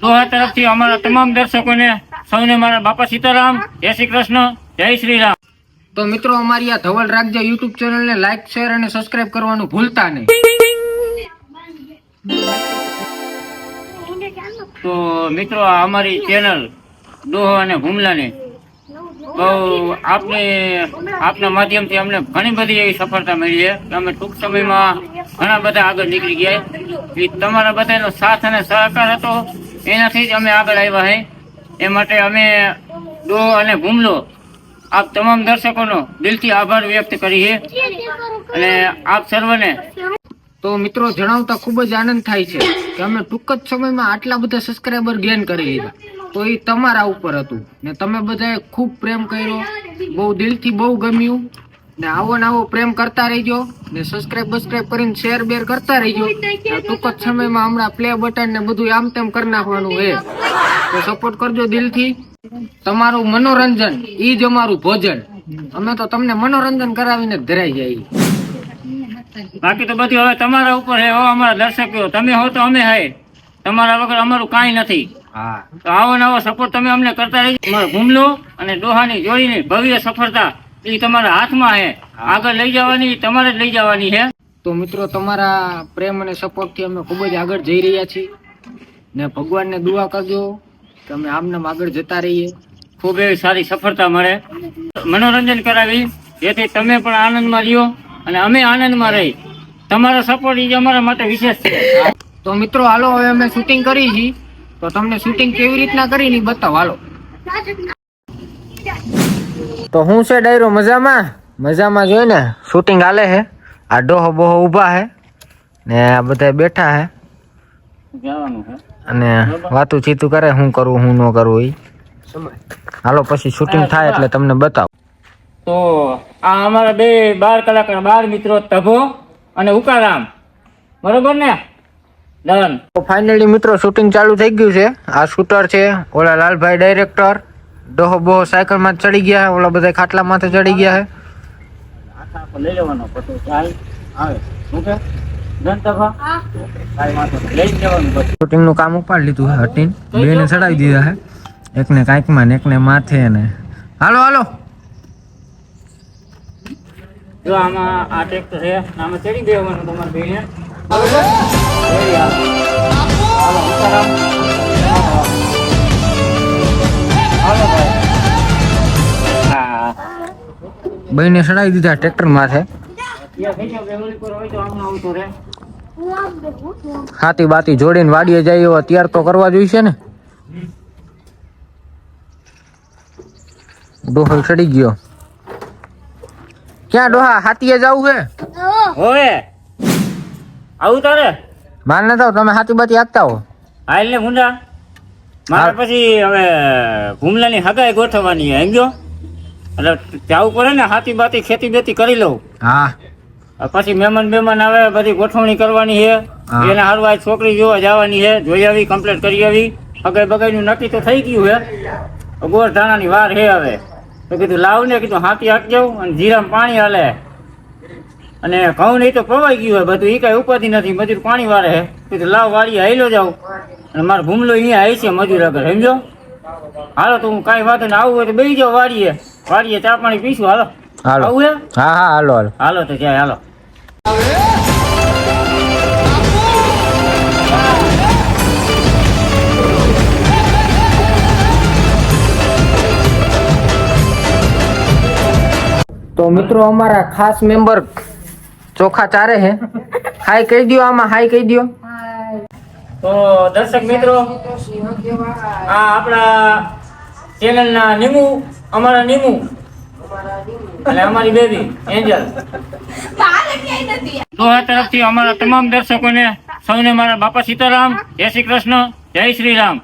દોહા તરફથી અમારા તમામ દર્શકોને સૌને મારા બાપા સીતારામ જય શ્રી કૃષ્ણ જય શ્રી રામ. તો મિત્રો અમારી આ ધવલ રાખજો યુટ્યુબ ચેનલને લાઈક શેર અને સબસ્ક્રાઇબ કરવાનું ભૂલતા નહીં. તો મિત્રો આ અમારી ચેનલ દોહો અને હુમલાને બહુ આપને આપના માધ્યમથી અમને ઘણી બધી એવી સફળતા મળી છે. કે અમે ટૂંક સમયમાં ઘણા બધા આગળ નીકળી ગયા. એ તમારા બધાનો સાથ અને સહકાર હતો. એનાથી જ અમે આગળ આવ્યા હે. એ માટે અમે ડો અને ભૂમલો આપ તમામ દર્શકોનો દિલથી આભાર વ્યક્ત કરીએ અને આપ સર્વને તો મિત્રો જણાવતા ખૂબ જ આનંદ થાય છે કે અમે ટૂંક જ સમયમાં આટલા બધા સબસ્ક્રાઈબર ગેન કરી લીધા. તો એ તમારા ઉપર હતું. ને તમે બધાએ ખૂબ પ્રેમ કર્યો. બહુ દિલથી બહુ ગમ્યું. ને આવો ને આવો પ્રેમ કરતા રહીજો ને સબસ્ક્રાઇબ બસ્ક્રાઇબ કરીને શેર બેર કરતા રહીજો. ટૂંક જ સમયમાં હમણાં પ્લે બટન ને બધું આમ તેમ કરી નાખવાનું હે. તો સપોર્ટ કરજો દિલથી. તમારું મનોરંજન ઈ જ અમારું ભોજન. અમે તો તમને મનોરંજન કરાવીને જ ધરાઈ જાય બાકી તો બધું હવે તમારા ઉપર હે હો અમારા દર્શકો. તમે હો તો અમે હે. તમારા વગર અમારું કાંઈ નથી. હા. તો આવો નવો સપોર્ટ તમે અમને કરતા રહી ગુમલો અને ડોહાની જોડીની ભવ્ય સફળતા એ તમારા હાથમાં છે આગળ લઈ જવાની તમારે જ લઈ જવાની છે તો મિત્રો તમારા પ્રેમ અને સપોર્ટથી અમે ખૂબ જ આગળ જઈ રહ્યા છીએ. ને ભગવાનને દુઆ કરજો કે અમે આમને આગળ જતા રહીએ. ખૂબ એવી સારી સફળતા મળે. મનોરંજન કરાવી જેથી તમે પણ આનંદમાં રહ્યો અને અમે આનંદમાં રહી. તમારો સપોર્ટ એ અમારા માટે વિશેષ છે. તો મિત્રો હાલો હવે અમે શૂટિંગ કરી છીએ. તો તમને શૂટિંગ કેવી રીતના કરી ની બતાવો હાલો. તો હું છે ડાયરો? મજામાં? મજામાં જોઈ ને? શૂટિંગ હાલે છે. આ ડોહો બોહો ઊભા છે ને આ બધા બેઠા છે. જવાનું અને વાતું ચીતું કરે હું કરવું હું ન કરવું એ હાલો પછી શૂટિંગ થાય એટલે તમને બતાવો. તો આ અમારા બે બાર કલાકના બાર મિત્રો તભો અને ઉકારામ. બરોબર ને? ડન તો ફાઇનલી મિત્રો શૂટિંગ ચાલુ થઈ ગયું છે. આ શૂટર છે ઓલા લાલભાઈ ડાયરેક્ટર ડોહો બોહો સાયકલમાં ચડી ગયા હે ઓલા બધા ખાટલા માથે ચડી ગયા હે. લઈ લેવાનો પતો ચાલ આવે. શું કે? ડન તભા કાંઈ વાંધો નહીં. લઈ જ જવાનું બધું શૂટિંગનું કામ ઉપાડી લીધું હે હટીન. બે ને ચડાવી દીધા હે. એકને કાંઈકમાં ને એકને માથે ને. હાલો હાલો. જો આમાં આ ટ્રેક્ટર છે. આમાં ચડી દેવાનું તમારે બેને. હાલો. હાલો, ઉતારામ. હાલો ભાઈ. હા. બે ને દીધા ટ્રેક્ટર માથે. હાથી બાતી જોડીને વાડીએ જાય એવો તૈયાર તો કરવા જોઈશે ને ડોહો ચડી ગયો ક્યાં ડોહા હાથીએ જવું છે હોય આવું તારે માર ના થાવ તમે હાથી બાતી આપતા હો હાલ ને મુંડા મારે પછી હવે ભૂમલાની હગાઈ ગોઠવવાની એમ જો એટલે જવું પડે ને હાથી બાતી ખેતી બેતી કરી લઉં. હા. પછી મહેમાન બેમાન આવે બધી ગોઠવણી કરવાની છે. એને હરવા છોકરી જોવા જવાની છે જોઈ આવી કમ્પ્લીટ કરી આવી. હગાઈ બગાઈ નું નક્કી તો થઈ ગયું છે. ગોળ ધાણાની વાર છે હવે. તો કીધું લાવ ને કીધું હાથી હાંકી અને જીરામાં પાણી હાલે. અને ઘઉં નહીં તો પવાઈ ગયું હોય બધું એ કઈ ઉપાધિ નથી મજૂર પાણી વારે કીધું લાવ વાળી હાઈલો જાઉં. અને મારો ભૂમલો અહીંયા આવી છે મજૂર આગળ સમજો? હાલો તો હું કાંઈ વાંધો ને આવું હોય તો બેસી જાઓ વાડીએ. વાડીએ ચા પાણી પીશું હાલો. હાલો. આવું હે? હા હા હાલો હાલો. હાલો તો જાય હાલો. તો મિત્રો અમારા ખાસ મેમ્બર ચોખા ચારે હે હાય કહી દો આમાં હાય કહી દો તો દર્શક મિત્રો, આ આપણા ચેનલના નીમુ, અમારા નિમુ. અને અમારી બેબી, એન્જલ. દોહા તરફથી અમારા તમામ દર્શકોને, સૌને મારા બાપા સીતારામ, જય શ્રી કૃષ્ણ, જય શ્રી રામ.